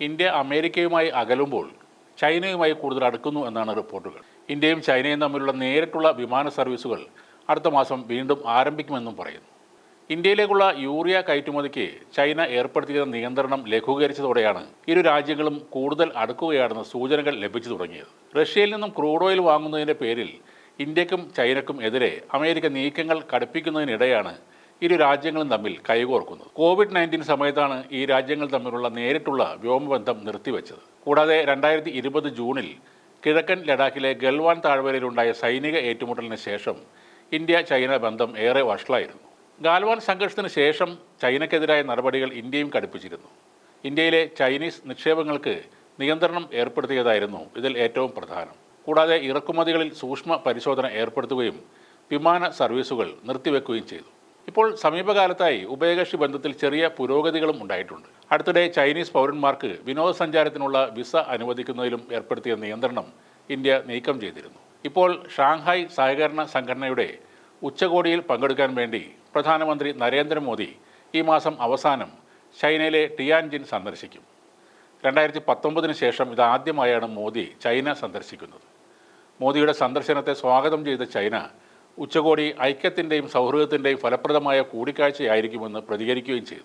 India അമേരിക്കയുമായി അകലുമ്പോൾ ചൈനയുമായി കൂടുതൽ അടുക്കുന്നു എന്നാണ് റിപ്പോർട്ടുകൾ. ഇന്ത്യയും ചൈനയും തമ്മിലുള്ള നേരിട്ടുള്ള വിമാന സർവീസുകൾ അടുത്ത മാസം വീണ്ടും ആരംഭിക്കുമെന്നും പറയുന്നു. ഇന്ത്യയിലേക്കുള്ള യൂറിയ കയറ്റുമതിക്ക് ചൈന ഏർപ്പെടുത്തിയ നിയന്ത്രണം ലഘൂകരിച്ചതോടെയാണ് ഇരു രാജ്യങ്ങളും കൂടുതൽ അടുക്കുകയാണെന്ന് സൂചനകൾ ലഭിച്ചു തുടങ്ങിയത്. റഷ്യയിൽ നിന്നും ക്രൂഡ് ഓയിൽ വാങ്ങുന്നതിന്റെ പേരിൽ ഇന്ത്യക്കും ചൈനക്കും എതിരെ അമേരിക്ക നീക്കങ്ങൾ കടുപ്പിക്കുന്നതിനിടെയാണ് ഇരു രാജ്യങ്ങളും തമ്മിൽ കൈകോർക്കുന്നത്. കോവിഡ് നയന്റീൻ സമയത്താണ് ഈ രാജ്യങ്ങൾ തമ്മിലുള്ള നേരിട്ടുള്ള വ്യോമബന്ധം നിർത്തിവെച്ചത്. കൂടാതെ രണ്ടായിരത്തി ഇരുപത് ജൂണിൽ കിഴക്കൻ ലഡാക്കിലെ ഗൽവാൻ താഴ്വരയിലുണ്ടായ സൈനിക ഏറ്റുമുട്ടലിന് ശേഷം ഇന്ത്യ ചൈന ബന്ധം ഏറെ വഷളായിരുന്നു. ഗാൽവാൻ സംഘർഷത്തിന് ശേഷം ചൈനയ്ക്കെതിരായ നടപടികൾ ഇന്ത്യയും കടുപ്പിച്ചിരുന്നു. ഇന്ത്യയിലെ ചൈനീസ് നിക്ഷേപങ്ങൾക്ക് നിയന്ത്രണം ഏർപ്പെടുത്തിയതായിരുന്നു ഇതിൽ ഏറ്റവും പ്രധാനം. കൂടാതെ ഇറക്കുമതികളിൽ സൂക്ഷ്മ പരിശോധന ഏർപ്പെടുത്തുകയും വിമാന സർവീസുകൾ നിർത്തിവെക്കുകയും ചെയ്തു. ഇപ്പോൾ സമീപകാലത്തായി ഉഭയകക്ഷി ബന്ധത്തിൽ ചെറിയ പുരോഗതികളും ഉണ്ടായിട്ടുണ്ട്. അടുത്തിടെ ചൈനീസ് പൗരന്മാർക്ക് വിനോദസഞ്ചാരത്തിനുള്ള വിസ അനുവദിക്കുന്നതിലും ഏർപ്പെടുത്തിയ നിയന്ത്രണം ഇന്ത്യ നീക്കം ചെയ്തിരുന്നു. ഇപ്പോൾ ഷാങ്ഹായ് സഹകരണ സംഘടനയുടെ ഉച്ചകോടിയിൽ പങ്കെടുക്കാൻ വേണ്ടി പ്രധാനമന്ത്രി നരേന്ദ്രമോദി ഈ മാസം അവസാനം ചൈനയിലെ ടിയാൻജിൻ സന്ദർശിക്കും. രണ്ടായിരത്തി പത്തൊമ്പതിന് ശേഷം ഇതാദ്യമായാണ് മോദി ചൈന സന്ദർശിക്കുന്നത്. മോദിയുടെ സന്ദർശനത്തെ സ്വാഗതം ചെയ്ത ചൈന ഉച്ചകോടി ഐക്യത്തിന്റെയും സൗഹൃദത്തിന്റെയും ഫലപ്രദമായ കൂടിക്കാഴ്ചയായിരിക്കുമെന്ന് പ്രതികരിക്കുകയും ചെയ്തു.